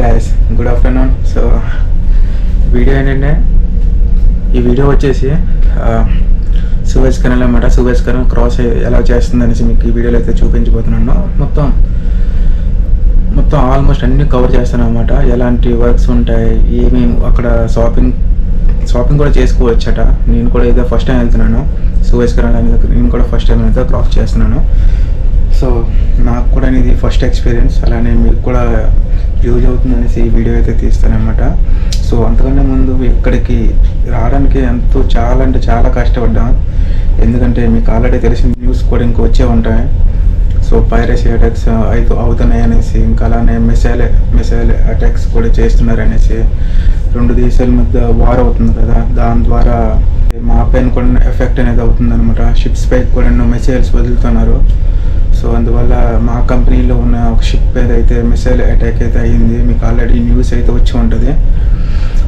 Guys good afternoon so video ఏంటంటే ఈ video వచ్చేసి సూవేజ్ కెనల్ అనమాట సూవేజ్ కెనల్ క్రాస్ ఎలా చేస్తుంది అనేసి మీకు ఈ వీడియోలో అయితే చూపించబోతున్నాను. మొత్తం మొత్తం ఆల్మోస్ట్ అన్ని కవర్ చేస్తాను అనమాట ఎలాంటి వర్క్స్ ఉంటాయి? ఏమేమి అక్కడ షాపింగ్ షాపింగ్ కూడా చేసుకోవచ్చట. నేను కూడా ఏదో ఫస్ట్ టైం వెళ్తున్నాను. సూవేజ్ కెనల్ అనేది నేను కూడా ఫస్ట్ టైం అయితే క్రాస్ చేస్తున్నాను. సో నాకు కూడా ఇది ఫస్ట్ ఎక్స్పీరియన్స్ అలానే మీకు కూడా యూజ్ అవుతుందనేసి ఈ వీడియో అయితే తీస్తానమాట సో అంతకన్నా ముందు ఇక్కడికి రావడానికి ఎంతో చాలా అంటే చాలా కష్టపడ్డాం. ఎందుకంటే మీకు ఆల్రెడీ తెలిసిన న్యూస్ కూడా ఇంకా వచ్చే ఉంటాయి. సో పైరసీ అటాక్స్ అయితే అవుతున్నాయి అనేసి ఇంకా అలానే మిసైల్ మిసైల్ అటాక్స్ కూడా చేస్తున్నారు అనేసి రెండు దేశాల మధ్య వార్ అవుతుంది కదా. దాని ద్వారా మా పైన కూడా ఎఫెక్ట్ అనేది అవుతుంది అనమాట షిప్స్ పై కూడా మిసైల్స్ వదులుతున్నారు. సో అందువల్ల మా కంపెనీలో ఉన్న ఒక షిప్ ఏదైతే మిసైల్ అటాక్ అయితే అయ్యింది మీకు ఆల్రెడీ న్యూస్ అయితే వచ్చి ఉంటుంది.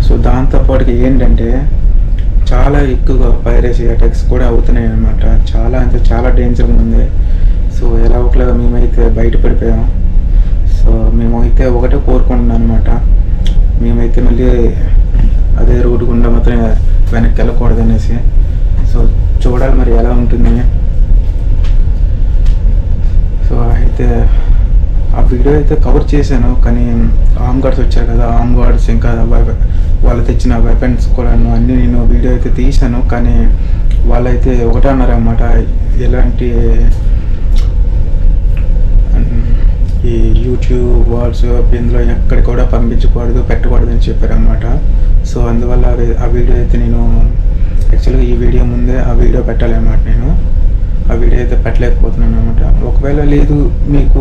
సో దాంతోపాటుకి ఏంటంటే చాలా ఎక్కువగా పైరసీ అటాక్స్ కూడా అవుతున్నాయి అనమాట చాలా అంటే చాలా డేంజర్గా ఉంది. సో ఎలా ఒకలాగా మేమైతే బయటపడిపోయాం సో మేమైతే ఒకటే కోరుకుంటున్నాం అనమాట మేమైతే మళ్ళీ అదే రోడ్డు గుండా మాత్రం వెనక్కి వెళ్ళకూడదు అనేసి సో చూడాలి మరి ఎలా ఉంటుంది సో అయితే ఆ వీడియో అయితే కవర్ చేశాను కానీ ఆమ్ గార్డ్స్ వచ్చారు కదా ఆమ్ గార్డ్స్ ఇంకా వాళ్ళు తెచ్చిన వెపన్స్ కూడా అన్నీ నేను వీడియో అయితే తీశాను కానీ వాళ్ళైతే ఒకటే అన్నారన్నమాట ఎలాంటి ఈ యూట్యూబ్ వాట్సాప్ ఇందులో ఎక్కడ కూడా పంపించకూడదు పెట్టకూడదు అని చెప్పారనమాట సో అందువల్ల ఆ వీడియో అయితే నేను యాక్చువల్గా ఈ వీడియో ముందే ఆ వీడియో పెట్టాలన్నమాట నేను. ఆ వీడియో అయితే పెట్టలేకపోతున్నాను అనమాట ఒకవేళ లేదు మీకు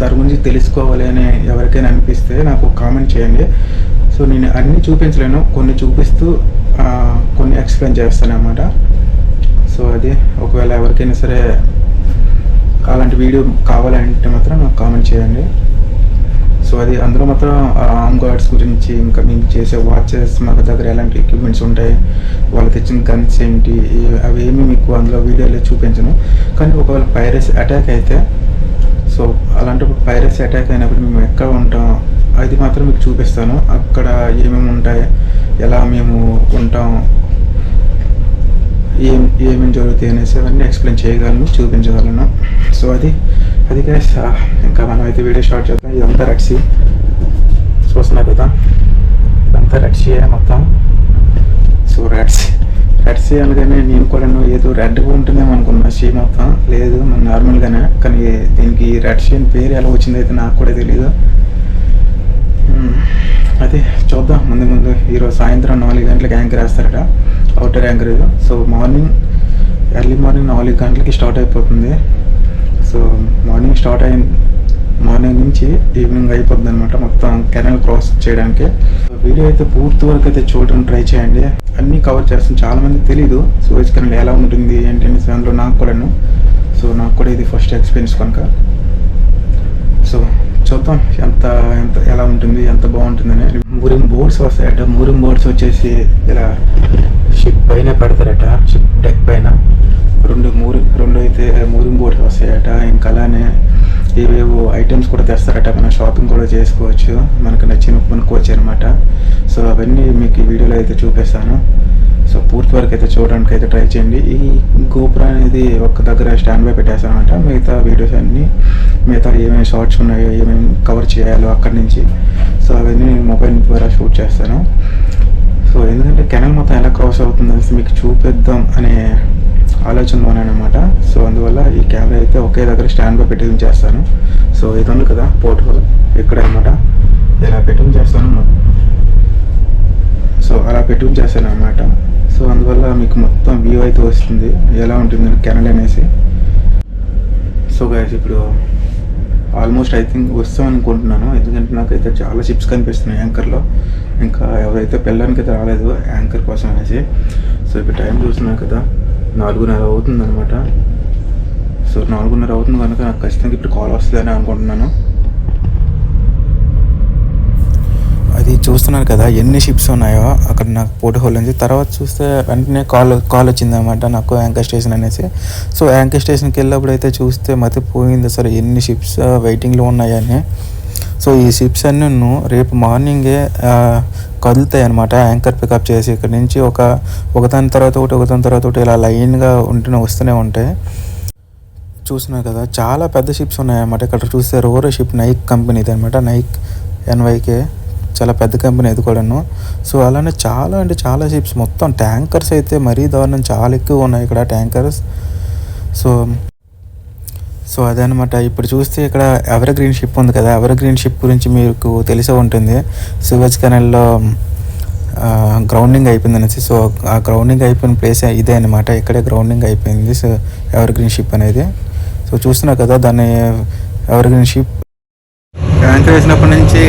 దాని గురించి తెలుసుకోవాలి అని ఎవరికైనా అనిపిస్తే నాకు కామెంట్ చేయండి. సో నేను అన్నీ చూపించలేను కొన్ని చూపిస్తూ కొన్ని ఎక్స్ప్లెయిన్ చేస్తాను అనమాట సో అది ఒకవేళ ఎవరికైనా సరే అలాంటి వీడియో కావాలంటే మాత్రం నాకు కామెంట్ చేయండి. సో అది అందులో మాత్రం ఆర్మ్ గార్డ్స్ గురించి ఇంకా మేము చేసే వాచెస్ మా దగ్గర ఎలాంటి ఎక్విప్మెంట్స్ ఉంటాయి వాళ్ళు తెచ్చిన గన్స్ ఏంటి అవేమి అవి ఏమి మీకు అందులో వీడియోలో చూపించను. కానీ ఒకవేళ పైరస్ అటాక్ అయితే సో అలాంటప్పుడు పైరస్ అటాక్ అయినప్పుడు మేము ఎక్కడ ఉంటాం అది మాత్రం మీకు చూపిస్తాను. అక్కడ ఏమేమి ఉంటాయి ఎలా మేము ఉంటాం ఏం ఏమేమి జరుగుతాయి అనేసి అవన్నీ ఎక్స్ప్లెయిన్ చేయగలను చూపించగలను. సో అది అది guys, ఇంకా మనం అయితే వీడియో షార్ట్ చేద్దాం. ఇదంతా రడ్సీ చూస్తున్నారు కదా? ఇదంతా రడ్సీ మొత్తం. సో రెడ్స్ రెడ్సీ అనగానే నేను కూడా ఏదో రెడ్గా ఉంటుందేమో అనుకున్నా షీ మొత్తం. లేదు మన నార్మల్గానే కానీ దీనికి రెడ్ షీ అని పేరు ఎలా వచ్చింది అయితే నాకు కూడా తెలియదు అది అదే చూద్దాం. ముందు ముందు ఈరోజు సాయంత్రం నాలుగు గంటలకు anchor వేస్తారట. Outer anchorage so morning early morning నాలుగు గంటలకి స్టార్ట్ అయిపోతుంది. సో మార్నింగ్ స్టార్ట్ అయిన మార్నింగ్ నుంచి ఈవినింగ్ అయిపోతుంది అనమాట మొత్తం కెనల్ క్రాస్ చేయడానికి. వీడియో అయితే పూర్తి వరకు అయితే చూడడం ట్రై చేయండి. అన్నీ కవర్ చేస్తాం. చాలా మంది తెలీదు సూరజ్ కెనల్ ఎలా ఉంటుంది ఏంటంటే అందులో నాకు కూడాను. సో నాకు కూడా ఇది ఫస్ట్ ఎక్స్పీరియన్స్ కనుక. సో చూద్దాం ఎంత ఎంత ఎలా ఉంటుంది ఎంత బాగుంటుందని. మూరింగ్ బోర్డ్స్ వస్తాయట. మూరింగ్ బోర్డ్స్ వచ్చేసి ఇలా షిప్ పైన పెడతారట షిప్ డెక్ పైన. రెండు మూరి రెండు అయితే మూరింగ్ బోర్డ్స్ వస్తాయట. ఇంకా అలానే ఏవేవో ఐటమ్స్ కూడా తెస్తారట. మనం షాపింగ్ కూడా చేసుకోవచ్చు. మనకు నచ్చిన కొనుక్కోవచ్చు అనమాట సో అవన్నీ మీకు ఈ వీడియోలో అయితే చూపిస్తాను. సో పూర్తి వరకు అయితే చూడడానికి అయితే ట్రై చేయండి. ఈ గోపురం అనేది ఒక దగ్గర స్టాండ్ బై పెట్టేస్తానమాట మిగతా వీడియోస్ అన్నీ మిగతా ఏమేమి షార్ట్స్ ఉన్నాయో ఏమేమి కవర్ చేయాలో అక్కడి నుంచి. సో అవన్నీ నేను మొబైల్ ద్వారా షూట్ చేస్తాను. అంటే కెనల్ మొత్తం ఎలా క్రాస్ అవుతుంది అనేసి మీకు చూపిద్దాం అనే ఆలోచనలో అనమాట సో అందువల్ల ఈ కెమెరా అయితే ఒకే దగ్గర స్టాండ్లో బై పెట్టి ఉంచేస్తాను. సో ఇది ఉంది కదా పోర్ట్ ఇక్కడ అనమాట ఇలా పెట్టి ఉంచేస్తాను సో అలా పెట్టి ఉంచేస్తాను అనమాట సో అందువల్ల మీకు మొత్తం వ్యూ అయితే వస్తుంది. ఎలా ఉంటుంది కెనల్ అనేసి. సో గైస్ ఇప్పుడు ఆల్మోస్ట్ ఐ థింక్ వస్తాం అనుకుంటున్నాను ఎందుకంటే నాకైతే చాలా షిప్స్ కనిపిస్తున్నాయి యాంకర్లో ఇంకా ఎవరైతే పెళ్ళడానికి అయితే రాలేదు యాంకర్ కోసం అనేసి. సో ఇప్పుడు టైం చూస్తున్నాను కదా నాలుగున్నర అవుతుంది అనమాట సో నాలుగున్నర అవుతుంది కనుక నాకు ఖచ్చితంగా ఇప్పుడు కాల్ వస్తుందని అనుకుంటున్నాను అది చూస్తున్నారు కదా ఎన్ని షిప్స్ ఉన్నాయో అక్కడ నాకు పోటీ హోల్ ఉంది. తర్వాత చూస్తే వెంటనే కాల్ కాల్ వచ్చింది అనమాట నాకు యాంకర్ స్టేషన్ అనేసి. సో యాంకర్ స్టేషన్కి వెళ్ళినప్పుడు అయితే చూస్తే మతి పోయింది అసలు ఎన్ని షిప్స్ వెయిటింగ్లో ఉన్నాయని. సో ఈ షిప్స్ అన్నీ రేపు మార్నింగే కదులుతాయి అనమాట యాంకర్ పికప్ చేసి. ఇక్కడ నుంచి ఒక ఒకదాని తర్వాత ఒకటి ఒకదాని తర్వాత ఒకటి ఇలా లైన్గా ఉంటూనే వస్తూనే ఉంటాయి. చూస్తున్నారు కదా చాలా పెద్ద షిప్స్ ఉన్నాయన్నమాట. ఇక్కడ చూస్తే రోరో షిప్ నైక్ కంపెనీది అనమాట నైక్ ఎన్వైకే చాలా పెద్ద కంపెనీ అది కూడాను. సో అలానే చాలా అంటే చాలా షిప్స్. మొత్తం ట్యాంకర్స్ అయితే మరీ దారుణం. చాలా ఎక్కువ ఉన్నాయి ఇక్కడ ట్యాంకర్స్. సో సో అదనమాట ఇప్పుడు చూస్తే ఇక్కడ ఎవర్ గ్రీన్ షిప్ ఉంది కదా. ఎవర్ గ్రీన్ షిప్ గురించి మీకు తెలిసే ఉంటుంది. సివజ్ కెనల్లో గ్రౌండింగ్ అయిపోయింది అనేసి. సో ఆ గ్రౌండింగ్ అయిపోయిన ప్లేస్ ఇదే అనమాట ఇక్కడే గ్రౌండింగ్ అయిపోయింది. సో ఎవర్ గ్రీన్ షిప్ అనేది. సో చూస్తున్నా కదా దాన్ని ఎవర్ గ్రీన్ షిప్ ట్యాంకర్ వేసినప్పటి నుంచి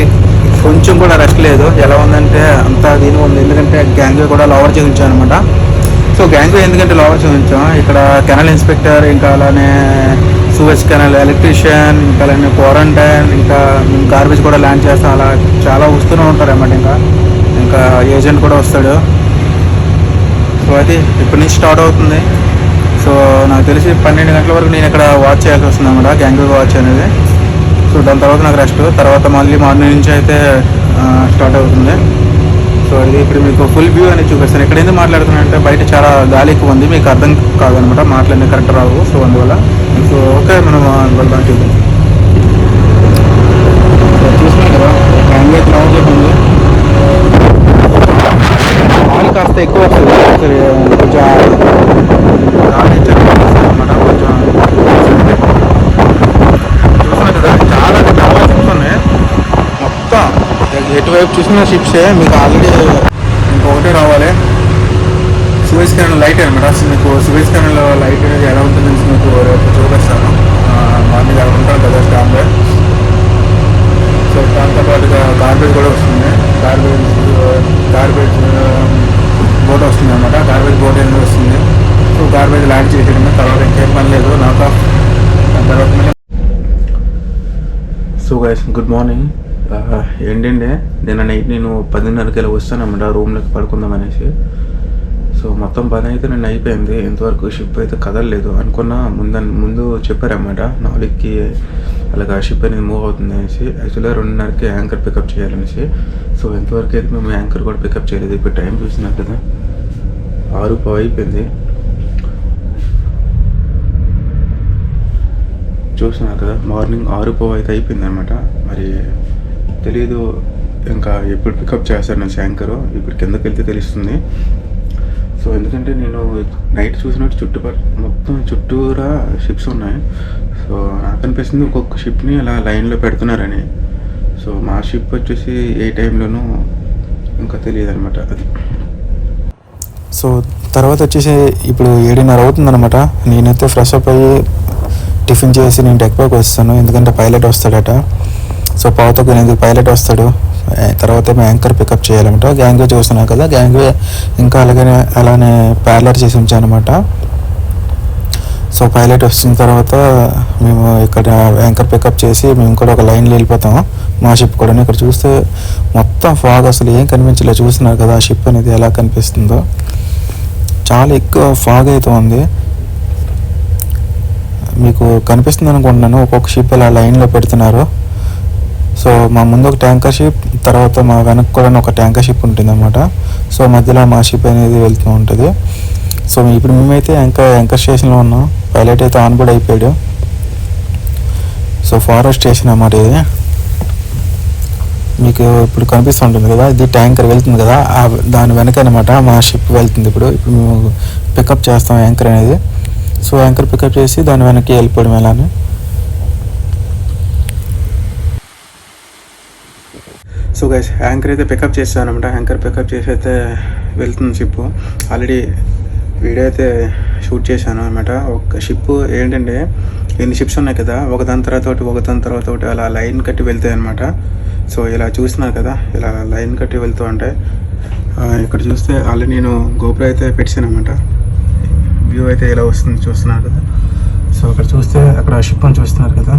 కొంచెం కూడా రెస్ట్ లేదు. ఎలా ఉందంటే అంత దీని ఉంది. ఎందుకంటే గ్యాంగ్వే కూడా లోవర్ చూపించాం అనమాట సో గ్యాంగ్వే ఎందుకంటే లోవర్ చూపించాం? ఇక్కడ కెనల్ ఇన్స్పెక్టర్ ఇంకా అలానే సూవెజ్ కెనల్ ఎలక్ట్రీషియన్ ఇంకా అలానే క్వారంటైన్ ఇంకా గార్బేజ్ కూడా ల్యాండ్ చేస్తాం. అలా చాలా వస్తూనే ఉంటారు అన్నమాట ఇంకా. ఇంకా ఏజెంట్ కూడా వస్తాడు. సో అది ఇప్పటి నుంచి స్టార్ట్ అవుతుంది. సో నాకు తెలిసి పన్నెండు గంటల వరకు నేను ఇక్కడ వాచ్ చేయాల్సి వస్తుంది అనమాట గ్యాంగ్వే వాచ్ అనేది. సో దాని తర్వాత నాకు రెస్ట్ తర్వాత మళ్ళీ మార్నింగ్ నుంచి అయితే స్టార్ట్ అవుతుంది. సో ఇది ఇప్పుడు మీకు ఫుల్ వ్యూ అనేది చూపిస్తాను. ఇక్కడ మాట్లాడుతున్నాను మాట్లాడుతున్నానంటే బయట చాలా గాలి ఎక్కువ ఉంది. మీకు అర్థం కాదనమాట. మాటలన్నీ కరెక్ట్ రావు. సో అందువల్ల సో ఓకే మనం వెళ్దాం చూద్దాం. చూసినా కదా కాస్త ఎక్కువ వస్తుంది సరే, కొంచెం గాలి అన్నమాట కొంచెం చూస్తున్నా కదా చాలా అంటే చాలా షిప్స్ ఉన్నాయి మొత్తం ఎటువైపు చూసిన షిప్సే మీకు ఆల్రెడీ ఇంకొకటే రావాలి. సువేజ్ కెనల్ లైట్ అనమాట. మీకు సువేజ్ కెనల్ లైట్ అనేది ఎలా ఉంటుందని మీకు రేపు చూపిస్తాను. మార్నింగ్ అలా ఉంటాను కదా స్టాండ్ సో దాంతో పాటుగా గార్బేజ్ కూడా వస్తుంది. గార్బేజ్ గార్బేజ్ బోట్ వస్తుంది అనమాట. గార్బేజ్ బోట్ అనేది వస్తుంది. సో గార్బేజ్ ల్యాండ్ చేసేయడమే తర్వాత ఇంకేం పని లేదు. నాకు తర్వాత సో గైస్ గుడ్ మార్నింగ్ ఏంటంటే నిన్న నైట్ నేను పదిన్నరకి ఇలా వస్తానన్నమాట రూమ్లోకి పడుకుందాం అనేసి. సో మొత్తం పని అయితే నేను అయిపోయింది. ఇంతవరకు షిప్ అయితే కదలలేదు. అనుకున్న ముందు ముందు చెప్పారన్నమాట నాలుగుకి అలాగా షిప్ అనేది మూవ్ అవుతుంది అనేసి. యాక్చువల్గా రెండున్నరకి యాంకర్ పికప్ చేయాలనేసి. సో ఎంతవరకు అయితే మేము యాంకర్ కూడా పికప్ చేయలేదు. ఇప్పుడు టైం చూసినారు కదా. ఆరు పది అయిపోయింది. చూస్తున్నారు కదా మార్నింగ్ ఆరు పోవు అయితే అయిపోయింది అనమాట మరి తెలియదు ఇంకా ఎప్పుడు పికప్ చేస్తారు నా యాంకరు ఇప్పుడు కిందకి వెళ్తే తెలుస్తుంది. సో ఎందుకంటే నేను నైట్ చూసినట్టు చుట్టుపక్కల మొత్తం చుట్టూరా షిప్స్ ఉన్నాయి. సో నాకు అనిపిస్తుంది ఒక్కొక్క షిప్ని అలా లైన్లో పెడుతున్నారని. సో మా షిప్ వచ్చేసి ఏ టైంలోనూ ఇంకా తెలియదు అనమాట అది. సో తర్వాత వచ్చేసి ఇప్పుడు ఏడున్నర అవుతుందన్నమాట. నేనైతే ఫ్రెష్ అప్ అయ్యి టిఫిన్ చేసి నేను డెక్ పైకి వస్తాను. ఎందుకంటే పైలట్ వస్తాడట. సో పావుతకు ఎందుకు పైలట్ వస్తాడు. తర్వాత మేము యాంకర్ పికప్ చేయాలన్నమాట గ్యాంగ్వే చూస్తున్నాం కదా? గ్యాంగ్వే ఇంకా అలాగే అలానే ప్యారలర్ చేసి ఉంచానమాట సో పైలట్ వచ్చిన తర్వాత మేము ఇక్కడ యాంకర్ పికప్ చేసి మేము కూడా ఒక లైన్లో వెళ్ళిపోతాం మా షిప్ కూడా. ఇక్కడ చూస్తే మొత్తం ఫాగ్ అసలు ఏం కనిపించలేదు చూస్తున్నారు కదా ఆ షిప్ అనేది ఎలా కనిపిస్తుందో. చాలా ఎక్కువ ఫాగ్ అయితే ఉంది. మీకు కనిపిస్తుంది అనుకుంటున్నాను ఒక్కొక్క షిప్ అలా లైన్లో పెడుతున్నారు. సో మా ముందు ఒక ట్యాంకర్ షిప్ తర్వాత మా వెనక్కి కూడా ఒక ట్యాంకర్ షిప్ ఉంటుంది అనమాట సో మధ్యలో మా షిప్ అనేది వెళ్తూ ఉంటుంది. సో ఇప్పుడు మేమైతే యాంకర్ యాంకర్ స్టేషన్లో ఉన్నాం. పైలట్ అయితే ఆన్ కూడా అయిపోయాడు. సో ఫారెస్ట్ స్టేషన్ అన్నమాట ఇది. మీకు ఇప్పుడు కనిపిస్తుంటుంది కదా ఇది ట్యాంకర్ వెళ్తుంది కదా ఆ దాని వెనక అనమాట మా షిప్ వెళ్తుంది ఇప్పుడు. ఇప్పుడు మేము పికప్ చేస్తాం యాంకర్ అనేది. సో యాంకర్ పికప్ చేసి దాని వెనక్కి వెళ్ళిపోవడం ఎలానే. సో గైస్ యాంకర్ అయితే పికప్ చేస్తాను అనమాట యాంకర్ పికప్ చేసి అయితే వెళ్తుంది షిప్ ఆల్రెడీ వీడియో అయితే షూట్ చేశాను అనమాట ఒక షిప్ ఏంటంటే ఎన్ని షిప్స్ ఉన్నాయి కదా ఒక దాని తర్వాత ఒకటి ఒకదాని తర్వాత ఒకటి అలా లైన్ కట్టి వెళ్తాయి అనమాట సో ఇలా చూస్తున్నారు కదా ఇలా లైన్ కట్టి వెళ్తూ ఉంటాయి ఇక్కడ చూస్తే ఆల్రెడీ నేను గోపుర అయితే పెట్టాను అనమాట వ్యూ అయితే ఇలా వస్తుంది చూస్తున్నారు కదా. సో అక్కడ చూస్తే అక్కడ షిప్ అని చూస్తున్నారు కదా.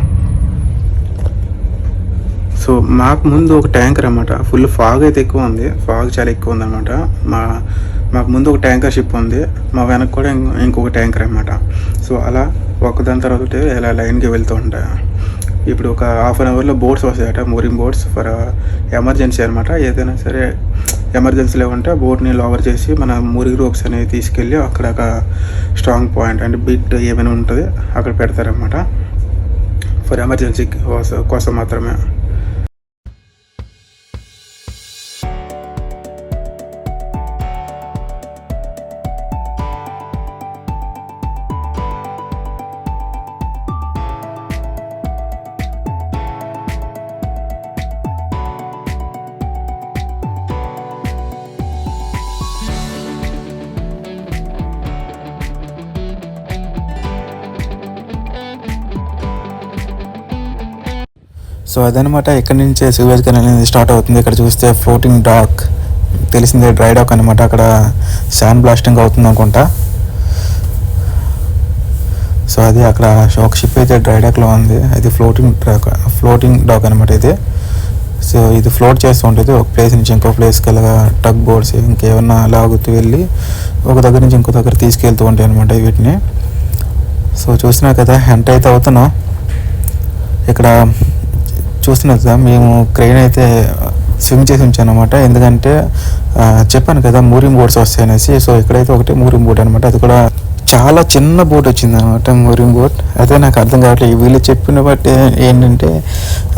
సో మాకు ముందు ఒక ట్యాంకర్ అనమాట ఫుల్ ఫాగ్ అయితే ఎక్కువ ఉంది. ఫాగ్ చాలా ఎక్కువ ఉంది మా మాకు ముందు ఒక ట్యాంకర్ షిప్ ఉంది. మా వెనక్కి కూడా ఇంకొక ట్యాంకర్ అనమాట సో అలా ఒకదాని తర్వాత ఒకటి ఇలా లైన్కి వెళ్తూ ఉంటాయి ఇప్పుడు ఒక హాఫ్ అన్ అవర్లో బోట్స్ వస్తాయట. మోరింగ్ బోట్స్ ఫర్ ఎమర్జెన్సీ అనమాట ఏదైనా సరే ఎమర్జెన్సీలో ఉంటే బోట్ని లోవర్ చేసి మన మూరింగ్ రోప్స్ అనేవి తీసుకెళ్ళి అక్కడ ఒక స్ట్రాంగ్ పాయింట్ అంటే బిట్ ఏమైనా ఉంటుంది అక్కడ పెడతారనమాట ఫర్ ఎమర్జెన్సీ కోసం మాత్రమే. సో అదనమాట ఎక్కడి నుంచే సూవేజ్ కెనాల్ అనేది స్టార్ట్ అవుతుంది. ఇక్కడ చూస్తే ఫ్లోటింగ్ డాక్ తెలిసిందే డ్రై డాక్ అనమాట అక్కడ శాండ్ బ్లాస్టింగ్ అవుతుంది అనుకుంటా. సో అది అక్కడ ఒక షిప్ అయితే డ్రై డాక్లో ఉంది. అది ఫ్లోటింగ్ డాక్ ఫ్లోటింగ్ డాక్ అనమాట ఇది. సో ఇది ఫ్లోట్ చేస్తూ ఉంటుంది. ఒక ప్లేస్ నుంచి ఇంకో ప్లేస్కి అలాగా టగ్ బోర్డ్స్ ఇంకేమన్నా లాగుతూ వెళ్ళి ఒక దగ్గర నుంచి ఇంకో దగ్గర తీసుకెళ్తూ ఉంటాయి అనమాట వీటిని. సో చూసినా కదా ఎంటర్ అయితే అవుతున్నాం ఇక్కడ చూస్తున్నారు కదా మేము క్రెయిన్ అయితే uh, స్విమ్ చేసి ఉంచాను అనమాట ఎందుకంటే uh, చెప్పాను కదా మూరింగ్ బోట్స్ వస్తాయనేసి. సో ఇక్కడైతే ఒకటి మూరింగ్ బోట్ అనమాట అది కూడా చాలా చిన్న బోట్ వచ్చింది అనమాట మూరింగ్ బోట్ అదే నాకు అర్థం కావట్లేదు. వీళ్ళు చెప్పిన బట్టి ఏంటంటే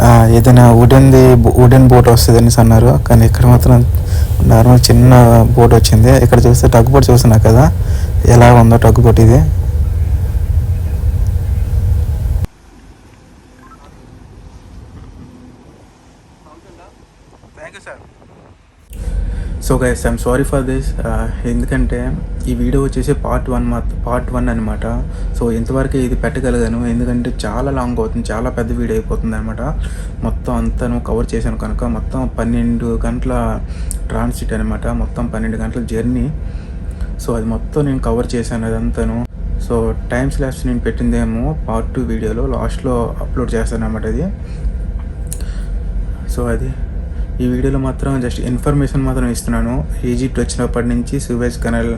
uh, ఏదైనా వుడెన్ది వుడెన్ బోట్ వస్తుంది అనేసి అన్నారు. కానీ ఇక్కడ మాత్రం నార్మల్ చిన్న బోట్ వచ్చింది. ఇక్కడ చూస్తే టగ్ బోట్ చూస్తున్నా కదా ఎలా ఉందో టగ్ బోట్ ఇది thank you sir so guys I'm sorry for this ఎందుకంటే ఈ వీడియో వచ్చేసి పార్ట్ వన్ మా పార్ట్ వన్ అనమాట సో ఇంతవరకు ఇది పెట్టగలిగాను. ఎందుకంటే చాలా లాంగ్ అవుతుంది. చాలా పెద్ద వీడియో అయిపోతుంది అనమాట మొత్తం అంతా కవర్ చేశాను కనుక మొత్తం పన్నెండు గంటల ట్రాన్సిట్ అనమాట మొత్తం పన్నెండు గంటల జర్నీ సో అది మొత్తం నేను కవర్ చేశాను అదంతాను. సో టైం స్లాబ్స్ నేను పెట్టిందేమో పార్ట్ టూ వీడియోలో లాస్ట్లో అప్లోడ్ చేస్తాను అనమాట అది. సో అది ఈ వీడియోలో మాత్రం జస్ట్ ఇన్ఫర్మేషన్ మాత్రం ఇస్తున్నాను. ఈజిప్ట్ వచ్చినప్పటి నుంచి సూవేజ్ కెనల్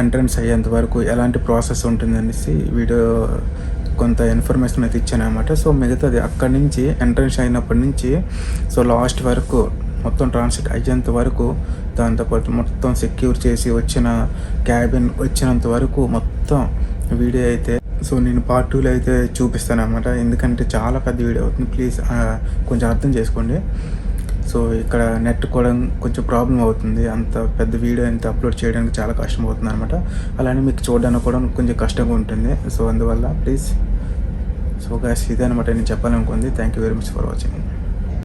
ఎంట్రన్స్ అయ్యేంత వరకు ఎలాంటి ప్రాసెస్ ఉంటుందనేసి వీడియో కొంత ఇన్ఫర్మేషన్ అయితే ఇచ్చాను అనమాట సో మిగతాది అక్కడి నుంచి ఎంట్రన్స్ అయినప్పటి నుంచి సో లాస్ట్ వరకు మొత్తం ట్రాన్సిట్ అయ్యేంత వరకు దాంతోపాటు మొత్తం సెక్యూర్ చేసి వచ్చిన క్యాబిన్ వచ్చినంత వరకు మొత్తం వీడియో అయితే సో నేను పార్ట్ టూలో అయితే చూపిస్తాను అనమాట ఎందుకంటే చాలా పెద్ద వీడియో అవుతుంది. ప్లీజ్ కొంచెం అర్థం చేసుకోండి. సో ఇక్కడ నెట్ కూడా కొంచెం ప్రాబ్లం అవుతుంది. అంత పెద్ద వీడియో అంత అప్లోడ్ చేయడానికి చాలా కష్టం అవుతుంది అనమాట అలానే మీకు చూడడానికి కూడా కొంచెం కష్టంగా ఉంటుంది. సో అందువల్ల ప్లీజ్. సో గ్యాస్ ఇదే అనమాట నేను చెప్పాలనుకుంది. Thank you very much for watching